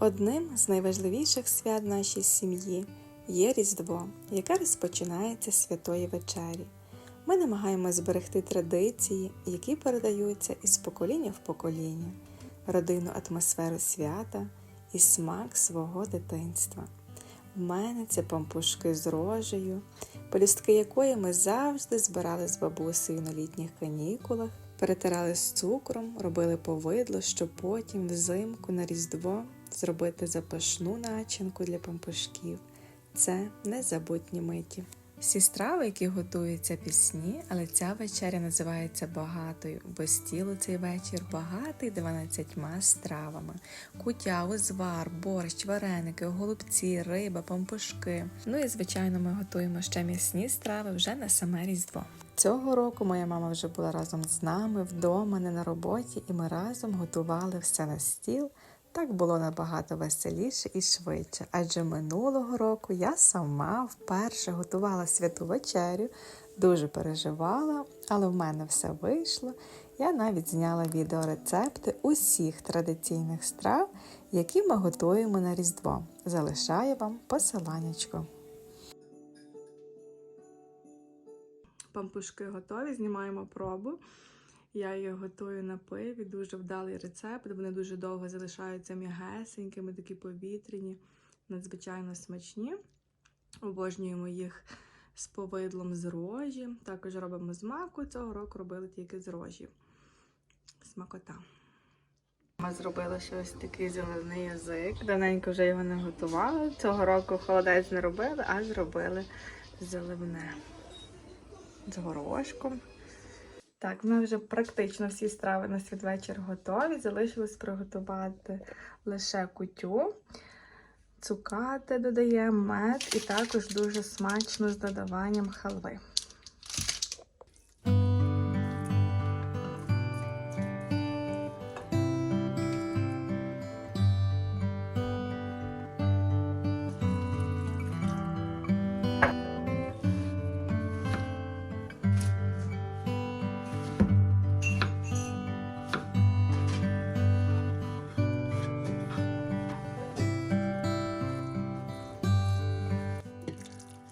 Одним з найважливіших свят нашій сім'ї є Різдво, яке розпочинається святої вечері. Ми намагаємося зберегти традиції, які передаються із покоління в покоління, родинну атмосферу свята і смак свого дитинства. В мене це пампушки з рожею, полюстки якої ми завжди збирали з бабусею на літніх канікулах, перетирали з цукром, робили повидло, щоб потім взимку на Різдво зробити запашну начинку для пампушків. Це незабутні миті. Всі страви, які готуються пісні, але ця вечеря називається багатою, бо стіл у цей вечір багатий 12 стравами: кутя, узвар, борщ, вареники, голубці, риба, пампушки. Ну і звичайно, ми готуємо ще м'ясні страви вже на саме різдво. Цього року моя мама вже була разом з нами вдома, не на роботі, і ми разом готували все на стіл. Так було набагато веселіше і швидше, адже минулого року я сама вперше готувала святу вечерю, дуже переживала, але в мене все вийшло. Я навіть зняла відеорецепти усіх традиційних страв, які ми готуємо на Різдво. Залишаю вам посиланнячко. Пампушки готові, знімаємо пробу. Я їх готую на пиві, дуже вдалий рецепт. Вони дуже довго залишаються м'ягесенькими, такі повітряні, надзвичайно смачні. Обожнюємо їх з повидлом з рожі. Також робимо з маку. Цього року робили тільки з рожі. Смакота. Ми зробили ще ось такий зелений язик. Давненько вже його не готували. Цього року холодець не робили, а зробили заливне з горошком. Так, мене вже практично всі страви на святвечір готові. Залишилось приготувати лише кутю, цукати додаємо, мед і також дуже смачно з додаванням халви.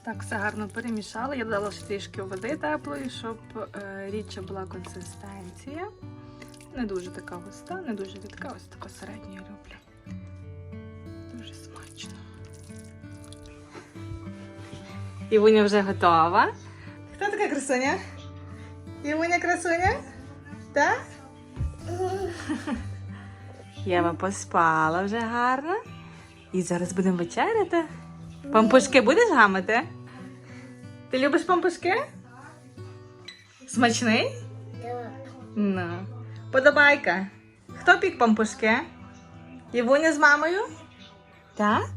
Так, все гарно перемішала. Я додала ще трішки води теплої, щоб е, рідша була консистенція. Не дуже така густа, не дуже рідка, ось така середня я люблю. Дуже смачно. Івуня вже готова. Хто така красуня? Івуня красуня? Так? Єва поспала вже гарно. І зараз будемо вечеряти. Пампушки будеш гамати? Ти любиш пампушки? Смачний? Ну. Подобайка. Хто пік пампушки? Євуня з мамою? Так?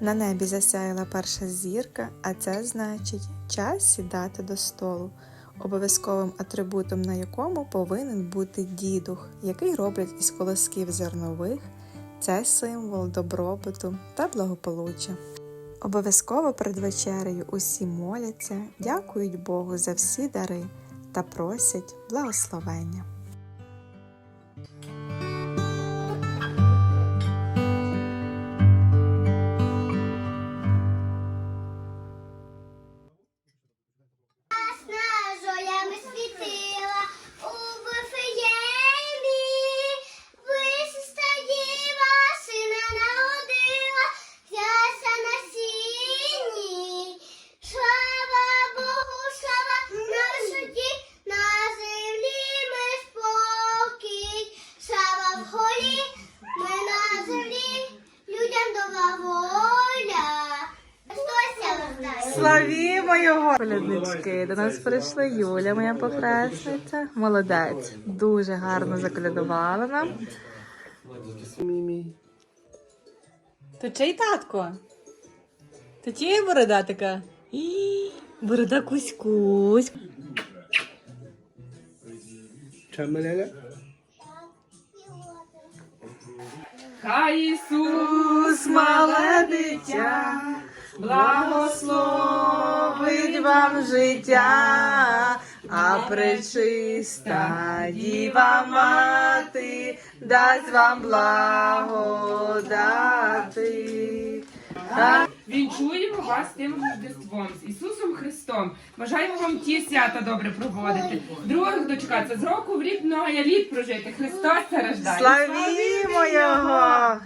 На небі засяяла перша зірка, а це значить час сідати до столу, обов'язковим атрибутом на якому повинен бути дідух, який роблять із колосків зернових. Це символ добробуту та благополуччя. Обов'язково перед вечерею усі моляться, дякують Богу за всі дари та просять благословення. Славімо його! Коляднички, до нас прийшла Юля, моя похресниця. Молодець, дуже гарно заколядувала нам. Мімі. То чий татко? То чиї борода така? І, борода кусь-кусь. Чамеляля? Хай Ісус, мале дитя, благословить вам життя, а пречиста діва мати дасть вам благодати. Вінчуємо вас тим Рождеством, з Ісусом Христом. Бажаємо вам ті свята добре проводити. Других дочекатися з року в рік многоя літ прожити. Христос це рождає. Славімо його!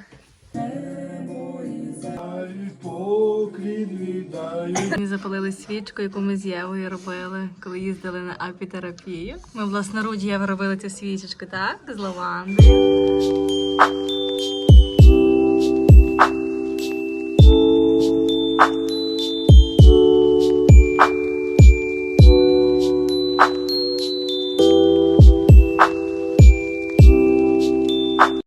Поклін віддаю. Ми запалили свічку, яку ми з Євою робили, коли їздили на апітерапію. Ми власноруч Єва робили цю свічечку, так? З лавандою.